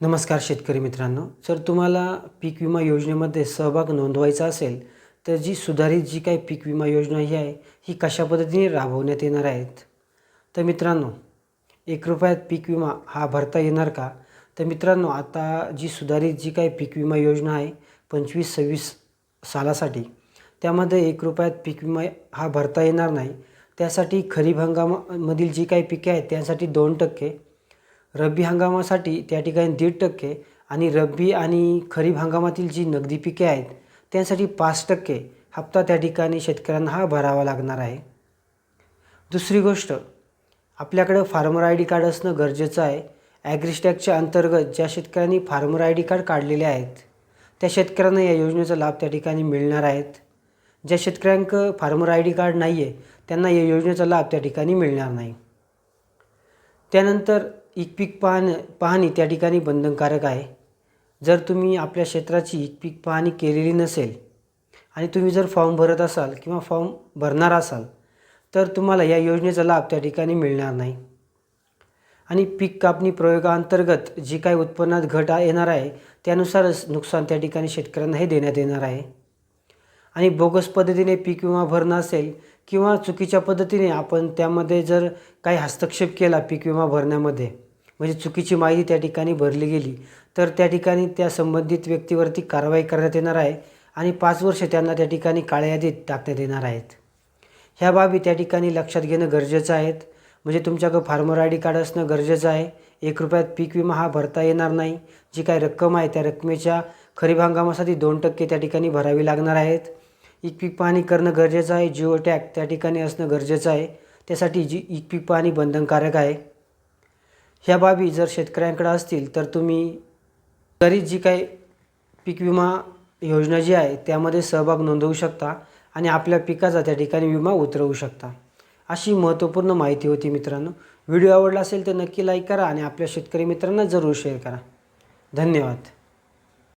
नमस्कार शेतकरी मित्रांनो. जर तुम्हाला पीक विमा योजनेमध्ये सहभाग नोंदवायचा असेल तर जी सुधारित जी काही पीक विमा योजना ही आहे ही कशा पद्धतीने राबवण्यात येणार आहेत? तर मित्रांनो एक रुपयात पीक विमा हा भरता येणार का? तर मित्रांनो आता जी सुधारित जी काही पीक विमा योजना आहे पंचवीस सव्वीस सालासाठी त्यामध्ये एक रुपयात पीक विमा हा भरता येणार नाही. त्यासाठी खरीप हंगामामधील जी काही पिके आहेत त्यासाठी दोन टक्के रब्बी हंगामासाठी त्या ठिकाणी दीड टक्के आणि रब्बी आणि खरीप हंगामातील जी नगदी पिके आहेत त्यासाठी पाच टक्के हप्ता त्या ठिकाणी शेतकऱ्यांना हा भरावा लागणार आहे. दुसरी गोष्ट आपल्याकडं फार्मर आय डी कार्ड असणं गरजेचं आहे. ॲग्रिस्टॅकच्या अंतर्गत ज्या शेतकऱ्यांनी फार्मर आय डी कार्ड काढलेले आहेत त्या शेतकऱ्यांना या योजनेचा लाभ त्या ठिकाणी मिळणार आहेत. ज्या शेतकऱ्यांक फार्मर आय डी कार्ड नाही आहे त्यांना या योजनेचा लाभ त्या ठिकाणी मिळणार नाही. त्यानंतर एक पीक पाहणं पाहणी त्या ठिकाणी बंधनकारक आहे. जर तुम्ही आपल्या क्षेत्राची एक पीक पाहणी केलेली नसेल आणि तुम्ही जर फॉर्म भरत असाल किंवा फॉर्म भरणार असाल तर तुम्हाला या योजनेचा लाभ त्या ठिकाणी मिळणार नाही. आणि पीक कापणी प्रयोगाअंतर्गत जी काही उत्पन्नात घट येणार आहे त्यानुसारच नुकसान त्या ठिकाणी शेतकऱ्यांना हे देण्यात येणार आहे. आणि बोगस पद्धतीने पीक विमा भरणं असेल किंवा चुकीच्या पद्धतीने आपण त्यामध्ये जर काही हस्तक्षेप केला पीक विमा भरण्यामध्ये म्हणजे चुकीची माहिती त्या ठिकाणी भरली गेली. तर त्या ठिकाणी त्या संबंधित व्यक्तीवरती कारवाई करण्यात येणार आहे आणि पाच वर्ष त्यांना त्या ठिकाणी काळ्या यादीत टाकण्यात येणार आहेत. ह्या बाबी त्या ठिकाणी लक्षात घेणं गरजेचं आहे म्हणजे तुमच्याकडं फार्मर आय डी कार्ड असणं गरजेचं आहे. एक रुपयात पीक विमा हा भरता येणार नाही. जी काही रक्कम आहे त्या रकमेच्या खरीप हंगामासाठी दोन टक्के त्या ठिकाणी भरावी लागणार आहेत. एक पीक पाहणी करणं गरजेचं आहे. जिओ टॅग त्या ठिकाणी असणं गरजेचं आहे. त्यासाठी जी एक पीक पाहणी बंधनकारक आहे. ह्या बाबी जर शेतकऱ्यांकडे असतील तर तुम्ही तरी जी काही पीक विमा योजना जी आहे त्यामध्ये सहभाग नोंदवू शकता आणि आपल्या पिकाचा त्या ठिकाणी विमा उतरवू शकता. अशी महत्त्वपूर्ण माहिती होती मित्रांनो. व्हिडिओ आवडला असेल तर नक्की लाईक करा आणि आपल्या शेतकरी मित्रांना जरूर शेअर करा. धन्यवाद.